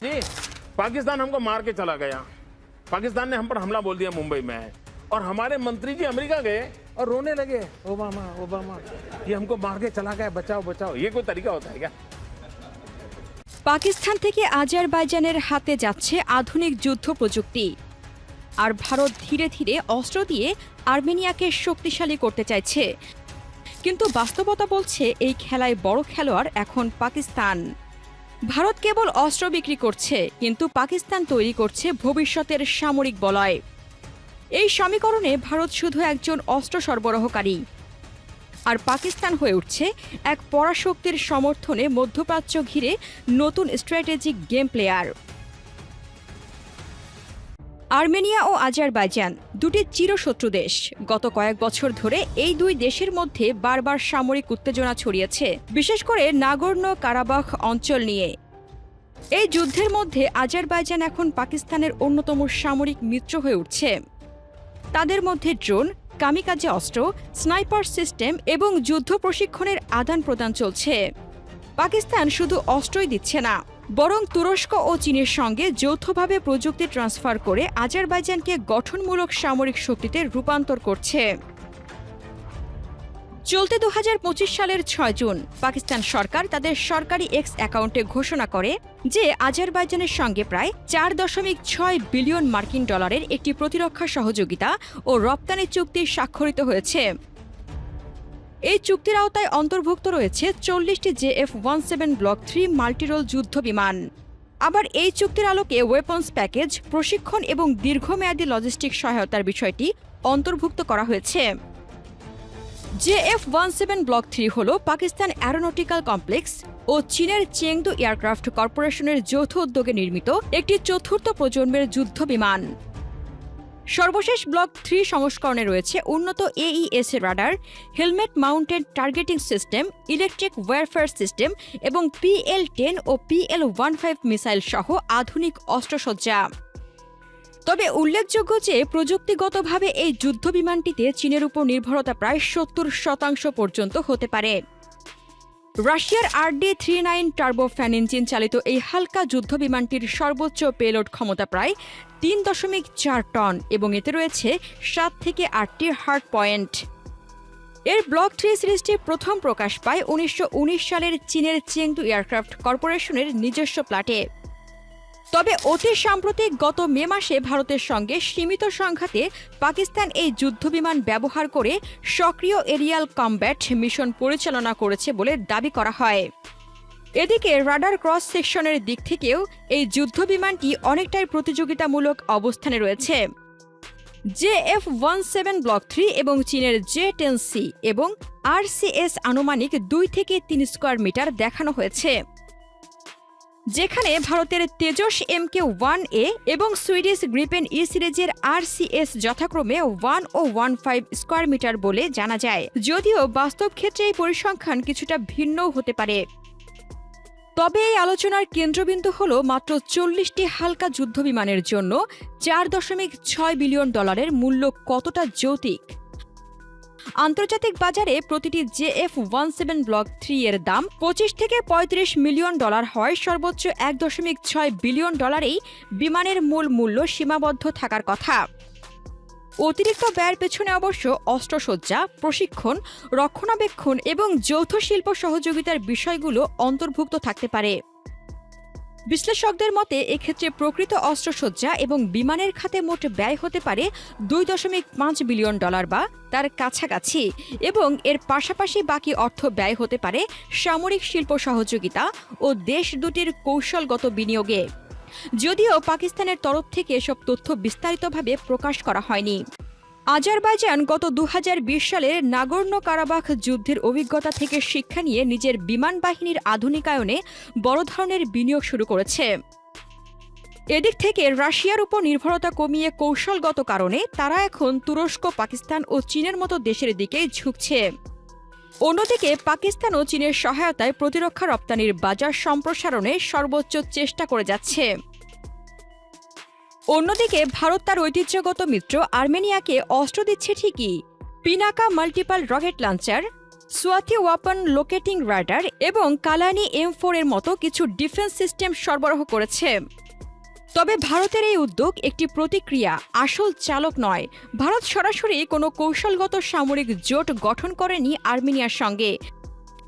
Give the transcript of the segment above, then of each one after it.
जी पाकिस्तान हमको मार के चला गया पाकिस्तान ने हम पर हमला बोल दिया मुंबई में और हमारे मंत्री जी अमेरिका गए और रोने लगे ओबामा ओबामा ये हमको मार के चला गया बचाओ बचाओ ये कोई तरीका होता है क्या পাকিস্তান থেকে আজারবাইজানের হাতে যাচ্ছে আধুনিক যুদ্ধ প্রযুক্তি আর ভারত ধীরে ধীরে অস্ত্র দিয়ে আর্মেনিয়াকে শক্তিশালী করতে চাইছে কিন্তু বাস্তবতা বলছে এই খেলায় বড় খেলোয়াড় এখন পাকিস্তান ভারত কেবল অস্ত্র বিক্রি করছে, কিন্তু পাকিস্তান তৈরি করছে ভবিষ্যতের সামরিক বলয়। এই সমীকরণে ভারত শুধু একজন অস্ত্র সরবরাহকারী। আর পাকিস্তান হয়ে উঠছে এক পরাশক্তির সমর্থনে মধ্যপ্রাচ্য ঘিরে নতুন স্ট্র্যাটেজিক গেম প্লেয়ার। আর্মেনিয়া ও আজারবাইজান দুটি চিরশত্রু দেশ। গত কয়েক বছর ধরে এই দুই দেশের মধ্যে বারবার সামরিক উত্তেজনা ছড়িয়েছে। বিশেষ করে নাগর্ণ কারাবাখ অঞ্চল নিয়ে। এই যুদ্ধের মধ্যে আজারবাইজান এখন পাকিস্তানের অন্যতম সামরিক মিত্র হয়ে উঠছে। তাদের মধ্যে ড্রোন, কামিকাজে অস্ত্র, স্নাইপার সিস্টেম এবং যুদ্ধ প্রশিক্ষণের আদান প্রদান চলছে। পাকিস্তান শুধু অস্ত্রই দিচ্ছে না। বরং তুরস্ক ও চীনের সঙ্গে যৌথভাবে প্রযুক্তি ট্রান্সফার করে আজারবাইজানকে গঠনমূলক সামরিক শক্তিতে রূপান্তর করছে। চলতি দু সালের ছয় জুন পাকিস্তান সরকার তাদের সরকারি এক্স অ্যাকাউন্টে ঘোষণা করে যে আজারবাইজানের সঙ্গে প্রায় চার দশমিক ছয় বিলিয়ন মার্কিন ডলারের একটি প্রতিরক্ষা সহযোগিতা ও রপ্তানি চুক্তি স্বাক্ষরিত হয়েছে। এই চুক্তির আওতায় অন্তর্ভুক্ত রয়েছে চল্লিশটি JF one seven block three multirole যুদ্ধ বিমান। আবার এই চুক্তির আলোকে ওয়েপন্স প্যাকেজ প্রশিক্ষণ এবং দীর্ঘমেয়াদী লজিস্টিক সহায়তার বিষয়টি অন্তর্ভুক্ত করা হয়েছে। JF one seven block three হল পাকিস্তান অ্যারোনটিক্যাল কমপ্লেক্স ও চীনের চেংদু এয়ারক্রাফট কর্পোরেশনের যৌথ উদ্যোগে নির্মিত একটি চতুর্থ প্রজন্মের যুদ্ধ বিমান। সর্বশেষ ব্লক থ্রি সংস্করণে রয়েছে উন্নত AES radar, helmet mounted targeting system, electric warfare system এবং পিএল টেন ও পিএল ওয়ান ফাইভ মিসাইল সহ আধুনিক অস্ত্রসজ্জা। তবে উল্লেখযোগ্য যে প্রযুক্তিগতভাবে এই যুদ্ধ বিমানটিতে চীনের উপর নির্ভরতা প্রায় সত্তর শতাংশ পর্যন্ত হতে পারে। রাশিয়ার RD three nine turbofan engine চালিত এই হালকা যুদ্ধ বিমানটির সর্বোচ্চ পেলোড ক্ষমতা প্রায় তিন দশমিক চার টন এবং এতে রয়েছে সাত থেকে আটটি হার্ড পয়েন্ট। এর ব্লক থ্রি সিরিজটি প্রথম প্রকাশ পায় উনিশশো উনিশ সালের চীনের চেংদু এয়ারক্রাফট কর্পোরেশনের নিজস্ব প্লাটে। তবে অতি সাম্প্রতিক গত মে মাসে ভারতের সঙ্গে সীমিত সংঘাতে পাকিস্তান এই যুদ্ধবিমান ব্যবহার করে সক্রিয় এরিয়াল কমব্যাট মিশন পরিচালনা করেছে বলে দাবি করা হয়। এদিকে রাডার ক্রস সেকশনের দিক থেকেও এই যুদ্ধবিমানটি অনেকটাই প্রতিযোগিতামূলক অবস্থানে রয়েছে। J F one seven block three এবং চীনের জে টেন সি এবং আরসিএস আনুমানিক দুই থেকে তিন স্কোয়ার মিটার দেখানো হয়েছে। যেখানে ভারতের Tejas M K one A এবং সুইডিশ গ্রিপেন ই সিরিজের আর সিএস যথাক্রমে ওয়ান ও ওয়ান ফাইভ স্কোয়ার মিটার বলে জানা যায়। যদিও বাস্তব ক্ষেত্রে এই পরিসংখ্যান কিছুটা ভিন্নও হতে পারে। তবে এই আলোচনার কেন্দ্রবিন্দু হল মাত্র চল্লিশটি হালকা যুদ্ধবিমানের জন্য চার দশমিক ছয় বিলিয়ন ডলারের মূল্য কতটা যৌতিক? আন্তর্জাতিক বাজারে প্রতিটি JF one seven block three এর দাম পঁচিশ থেকে পঁয়ত্রিশ মিলিয়ন ডলার হয়। সর্বোচ্চ এক দশমিক ছয় বিলিয়ন ডলারেই বিমানের মূল মূল্য সীমাবদ্ধ থাকার কথা। অতিরিক্ত ব্যয়ের পেছনে অবশ্য অস্ত্রসজ্জা প্রশিক্ষণ, রক্ষণাবেক্ষণ এবং যৌথ শিল্প সহযোগিতার বিষয়গুলো অন্তর্ভুক্ত থাকতে পারে। বিশ্লেষকদের মতে, এক্ষেত্রে প্রকৃত অস্ত্রসজ্জা এবং বিমানের খাতে মোট ব্যয় হতে পারে দুই দশমিক পাঁচ বিলিয়ন ডলার বা তার কাছাকাছি এবং এর পাশাপাশি বাকি অর্থ ব্যয় হতে পারে সামরিক শিল্প সহযোগিতা ও দেশ দুটির কৌশলগত বিনিয়োগে। যদিও পাকিস্তানের তরফ থেকে এসব তথ্য বিস্তারিতভাবে প্রকাশ করা হয়নি। আজারবাইজান গত দু সালের নাগর্ণ কারাবাখ যুদ্ধের অভিজ্ঞতা থেকে শিক্ষা নিয়ে নিজের বিমান বাহিনীর আধুনিকায়নে বড় ধরনের বিনিয়োগ শুরু করেছে। এদিক থেকে রাশিয়ার উপর নির্ভরতা কমিয়ে কৌশলগত কারণে তারা এখন তুরস্ক, পাকিস্তান ও চীনের মতো দেশের দিকে ঝুঁকছে। অন্যদিকে পাকিস্তান ও চীনের সহায়তায় প্রতিরক্ষা রপ্তানির বাজার সম্প্রসারণে সর্বোচ্চ চেষ্টা করে যাচ্ছে। অন্যদিকে ভারত তার ঐতিহ্যগত মিত্র আর্মেনিয়াকে অস্ত্র দিচ্ছে ঠিকই। Pinaka multiple rocket launcher Swathi weapon locating radar এবং কালানি এম ফোর এর মতো কিছু ডিফেন্স সিস্টেম সরবরাহ করেছে। তবে ভারতের এই উদ্যোগ একটি প্রতিক্রিয়া, আসল চালক নয়। ভারত সরাসরি কোনো কৌশলগত সামরিক জোট গঠন করেনি আর্মেনিয়ার সঙ্গে।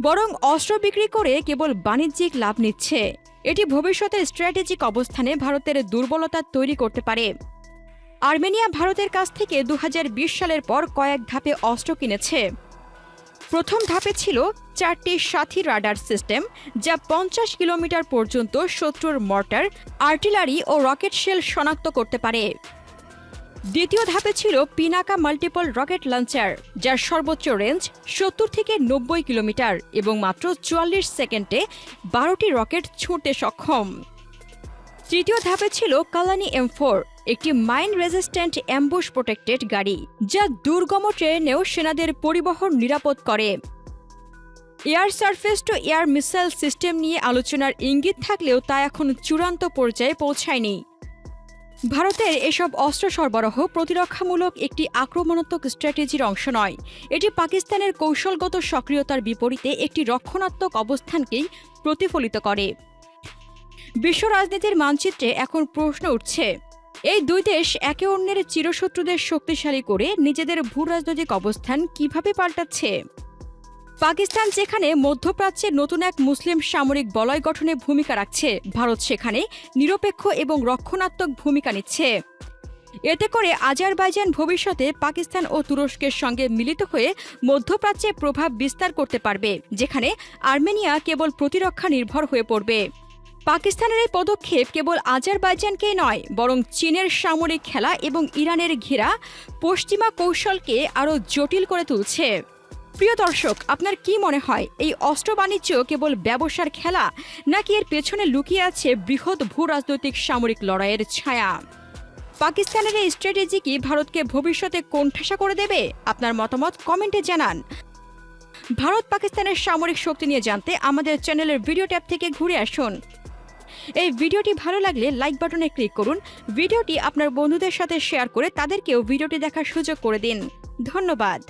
বরং অস্ত্র বিক্রি করে কেবল বাণিজ্যিক লাভ নিচ্ছে। এটি ভবিষ্যতের স্ট্র্যাটেজিক অবস্থানে ভারতের দুর্বলতা তৈরি করতে পারে। আর্মেনিয়া ভারতের কাছ থেকে দু হাজার বিশ সালের পর কয়েক ধাপে অস্ত্র কিনেছে। প্রথম ধাপে ছিল চারটি সাথী রাডার সিস্টেম, যা পঞ্চাশ কিলোমিটার পর্যন্ত শত্রুর মর্টার, আর্টিলারি ও রকেট শেল শনাক্ত করতে পারে। দ্বিতীয় ধাপে ছিল পিনাকা মাল্টিপল রকেট লঞ্চার, যার সর্বোচ্চ রেঞ্জ সত্তর থেকে নব্বই কিলোমিটার এবং মাত্র চুয়াল্লিশ সেকেন্ডে বারোটি রকেট ছুঁড়তে সক্ষম। তৃতীয় ধাপে ছিল কালানি এম ফোর, একটি মাইন রেজিস্ট্যান্ট অ্যাম্বুশ প্রোটেক্টেড গাড়ি, যা দুর্গম ট্রেনেও সেনাদের পরিবহন নিরাপদ করে। Air surface to air missile system নিয়ে আলোচনার ইঙ্গিত থাকলেও তা এখন চূড়ান্ত পর্যায়ে পৌঁছায়নি। ভারতের এসব অস্ত্র সরবরাহ প্রতিরক্ষামূলক একটি আক্রমণাত্মক স্ট্র্যাটেজির অংশ নয়। এটি পাকিস্তানের কৌশলগত সক্রিয়তার বিপরীতে একটি রক্ষণাত্মক অবস্থানকেই প্রতিফলিত করে। বিশ্ব রাজনীতির মানচিত্রে এখন প্রশ্ন উঠছে, এই দুই দেশ একে অন্যের চিরশত্রুদের শক্তিশালী করে নিজেদের ভূ রাজনৈতিক অবস্থান কীভাবে পাল্টাচ্ছে? পাকিস্তান যেখানে মধ্যপ্রাচ্যে নতুন এক মুসলিম সামরিক বলয় গঠনে ভূমিকা রাখছে, ভারত সেখানে নিরপেক্ষ এবং রক্ষণাত্মক ভূমিকা নিচ্ছে। এতে করে আজারবাইজান ভবিষ্যতে পাকিস্তান ও তুরস্কের সঙ্গে মিলিত হয়ে মধ্যপ্রাচ্যে প্রভাব বিস্তার করতে পারবে, যেখানে আর্মেনিয়া কেবল প্রতিরক্ষা নির্ভর হয়ে পড়বে। পাকিস্তানের এই পদক্ষেপ কেবল আজারবাইজানকেই নয়, বরং চীনের সামরিক খেলা এবং ইরানের ঘেরা পশ্চিমা কৌশলকে আরও জটিল করে তুলছে। প্রিয় দর্শক, আপনার কি মনে হয়, এই অস্ত্র বাণিজ্য কেবল ব্যবসার খেলা, নাকি এর পেছনে লুকিয়ে আছে বৃহৎ ভূ রাজনৈতিক সামরিক লড়াইয়ের ছায়া? পাকিস্তানের এই স্ট্র্যাটেজি কি ভারতকে ভবিষ্যতে কোণঠাসা করে দেবে? আপনার মতামত কমেন্টে জানান। ভারত পাকিস্তানের সামরিক শক্তি নিয়ে জানতে আমাদের চ্যানেলের ভিডিও ট্যাব থেকে ঘুরে আসুন। এই ভিডিওটি ভালো লাগলে লাইক বাটনে ক্লিক করুন। ভিডিওটি আপনার বন্ধুদের সাথে শেয়ার করে তাদেরকেও ভিডিওটি দেখার সুযোগ করে দিন। ধন্যবাদ।